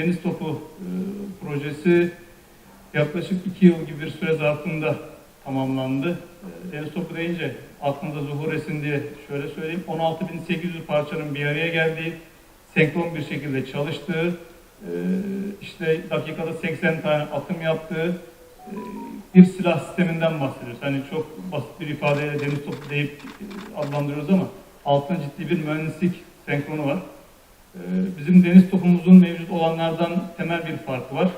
deniz topu e, projesi yaklaşık iki yıl gibi bir süre zarfında tamamlandı. E, deniz topu deyince aklınıza zuhur etsin diye şöyle söyleyeyim. 16.800 parçanın bir araya geldiği, senkron bir şekilde çalıştığı, e, işte dakikada 80 tane atım yaptığı e, bir silah sisteminden bahsediyoruz. Hani çok basit bir ifadeyle deniz topu deyip e, adlandırıyoruz ama altında ciddi bir mühendislik senkronu var. Ee, Bizim deniz topumuzun mevcut olanlardan temel bir farkı var.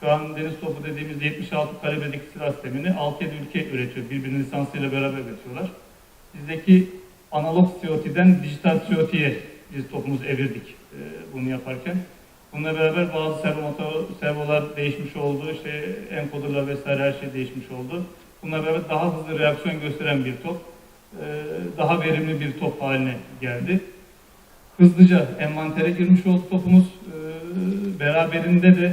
Şu an deniz topu dediğimiz 76 kalibredeki silah sistemini 6-7 ülke üretiyor. Birbirinin lisansıyla beraber üretiyorlar. Bizdeki analog COT'den dijital COT'ye biz topumuzu evirdik e, bunu yaparken. Bununla beraber bazı servo servolar değişmiş oldu, işte encoderlar vesaire her şey değişmiş oldu. Bununla beraber daha hızlı reaksiyon gösteren bir top, e, daha verimli bir top haline geldi hızlıca envantere girmiş oldu topumuz. Ee, beraberinde de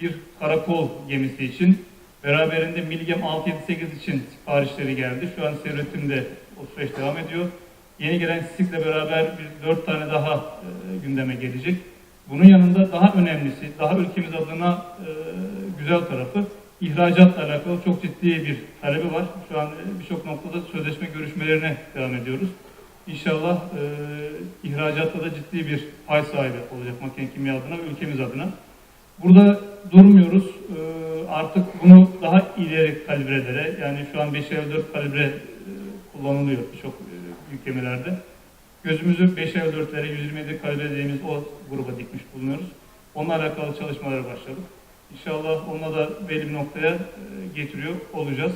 bir karakol gemisi için, beraberinde Milgem 678 için siparişleri geldi. Şu an üretimde o süreç devam ediyor. Yeni gelen SİSİK'le beraber bir dört tane daha e, gündeme gelecek. Bunun yanında daha önemlisi, daha ülkemiz adına e, güzel tarafı ihracatla alakalı çok ciddi bir talebi var. Şu an e, birçok noktada sözleşme görüşmelerine devam ediyoruz. İnşallah e, ihracatta da ciddi bir pay sahibi olacak makine kimya adına ve ülkemiz adına. Burada durmuyoruz. E, artık bunu daha ileri kalibreleri, yani şu an 554 kalibre e, kullanılıyor birçok e, büyük gemilerde. Gözümüzü 554'lere 127 kalibre dediğimiz o gruba dikmiş bulunuyoruz. Onunla alakalı çalışmalara başladık. İnşallah onunla da belli bir noktaya e, getiriyor olacağız.